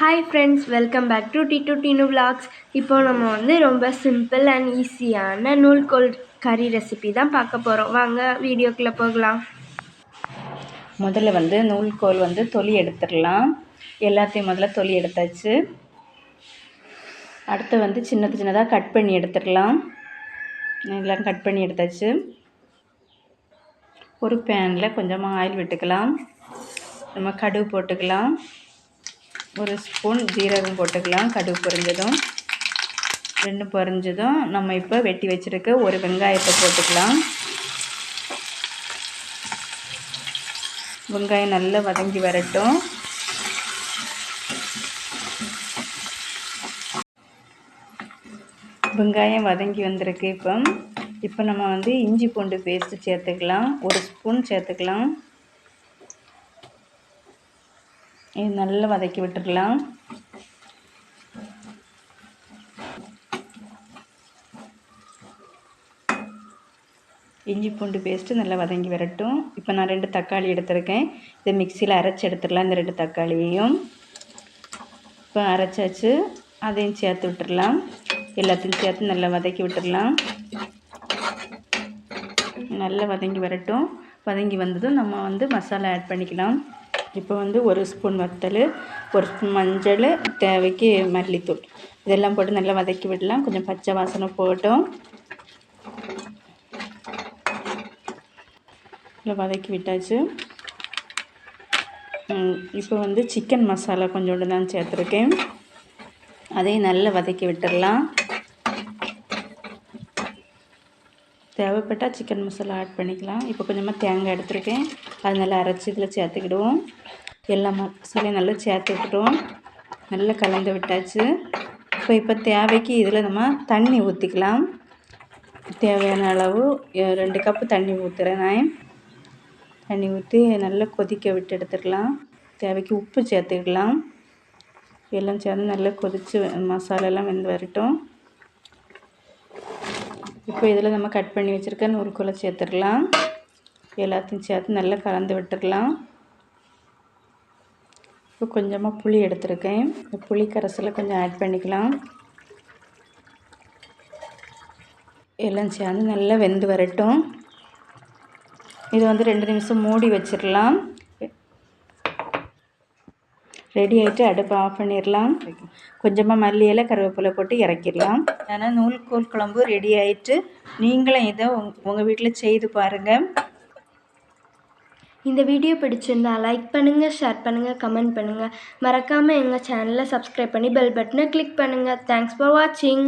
Hi friends welcome back to D டு டினு vlogs இப்போ நம்ம வந்து ரொம்ப சிம்பிள் அண்ட் ஈஸியான நூல்கோல் கறி ரெசிபி தான் பார்க்க போகிறோம் வாங்க வீடியோக்குள்ளே போகலாம். முதல்ல வந்து நூல்கோல் வந்து தொலி எடுத்துடலாம். எல்லாத்தையும் முதல்ல தொலி எடுத்தாச்சு. அடுத்து வந்து சின்னது சின்னதாக கட் பண்ணி எடுத்துடலாம். எல்லாம் கட் பண்ணி எடுத்தாச்சு. ஒரு பேனில் கொஞ்சமாக ஆயில் விட்டுக்கலாம். நம்ம கடுகு போட்டுக்கலாம். ஒரு ஸ்பூன் ஜீரகம் போட்டுக்கலாம். கடுகு பொரிஞ்சதும் ரெண்டு பொரிஞ்சதும் நம்ம இப்போ வெட்டி வச்சுருக்க ஒரு வெங்காயத்தை போட்டுக்கலாம். வெங்காயம் நல்லா வதங்கி வரட்டும். வெங்காயம் வதங்கி வந்திருக்கு இப்போ. இப்போ நம்ம வந்து இஞ்சி பூண்டு பேஸ்ட்டு சேர்த்துக்கலாம். ஒரு ஸ்பூன் சேர்த்துக்கலாம். இது நல்லா வதக்கி விட்டுடலாம். இஞ்சி பூண்டு பேஸ்ட்டு நல்லா வதங்கி வரட்டும். இப்போ நான் ரெண்டு தக்காளி எடுத்திருக்கேன். இதை மிக்சியில் அரைச்சி எடுத்துடலாம் இந்த ரெண்டு தக்காளியையும். இப்போ அரைச்சாச்சு அதையும் சேர்த்து விட்டுடலாம். எல்லாத்தையும் சேர்த்து நல்லா வதக்கி விட்டுடலாம். நல்லா வதங்கி வரட்டும். வதங்கி வந்ததும் நம்ம வந்து மசாலா ஆட் பண்ணிக்கலாம். இப்போ வந்து ஒரு ஸ்பூன் வத்தல் ஒரு ஸ்பூன் மஞ்சள் தேவைக்கு மல்லித்தூள். இதெல்லாம் போட்டு நல்லா வதக்கி விடலாம். கொஞ்சம் பச்சை வாசனை போட்டோம். நல்லா வதக்கி விட்டாச்சு. இப்போ வந்து சிக்கன் மசாலா கொஞ்சோண்டு தான் சேர்த்துருக்கேன். அதையும் நல்லா வதக்கி விட்டுடலாம். தேவைப்பட்டால் சிக்கன் மசாலா ஆட் பண்ணிக்கலாம். இப்போ கொஞ்சமாக தேங்காய் எடுத்துருக்கேன். அது நல்லா அரைச்சி இதில் சேர்த்துக்கிடுவோம். எல்லா மசாலையும் நல்லா சேர்த்து விட்டுருவோம் நல்லா கலந்து விட்டாச்சு. இப்போ இப்போ தேவைக்கு இதில் நம்ம தண்ணி ஊற்றிக்கலாம் தேவையான அளவு ரெண்டு கப்பு தண்ணி ஊற்றுறேன் நான். தண்ணி ஊற்றி நல்லா கொதிக்க விட்டு எடுத்துக்கலாம். தேவைக்கு உப்பு சேர்த்துக்கலாம் எல்லாம் சேர்ந்து நல்லா கொதித்து மசாலாலாம் வெந்து வரட்டும். இப்போ இதில் நம்ம கட் பண்ணி வச்சுருக்க நூறுக்குள்ளே சேர்த்துடலாம். எல்லாத்தையும் சேர்த்து நல்லா கலந்து விட்டுடலாம். இப்போ கொஞ்சமாக புளி எடுத்துருக்கேன். இந்த புளி கரைசலை கொஞ்சம் ஆட் பண்ணிக்கலாம். எல்லாம் சேர்ந்து நல்லா வெந்து வரட்டும். இது வந்து ரெண்டு நிமிஷம் மூடி வச்சிடலாம். ரெடி ஆகிட்டு அடுப்பை ஆஃப் பண்ணிடலாம். கொஞ்சமாக மல்லி கருவேப்பிலை போட்டு இறக்கிடலாம். ஆனால் நூல்கோல் குழம்பு ரெடி ஆகிட்டு நீங்களும் இதை உங் உங்கள் வீட்டில் செய்து பாருங்கள் இந்த வீடியோ பிடிச்சிருந்தா லைக் பண்ணுங்கள் ஷேர் பண்ணுங்கள் கமெண்ட் பண்ணுங்கள் மறக்காமல் எங்கள் சேனலை சப்ஸ்கிரைப் பண்ணி பெல் பட்டனை கிளிக் பண்ணுங்கள் தேங்க்ஸ் ஃபார் வாட்சிங்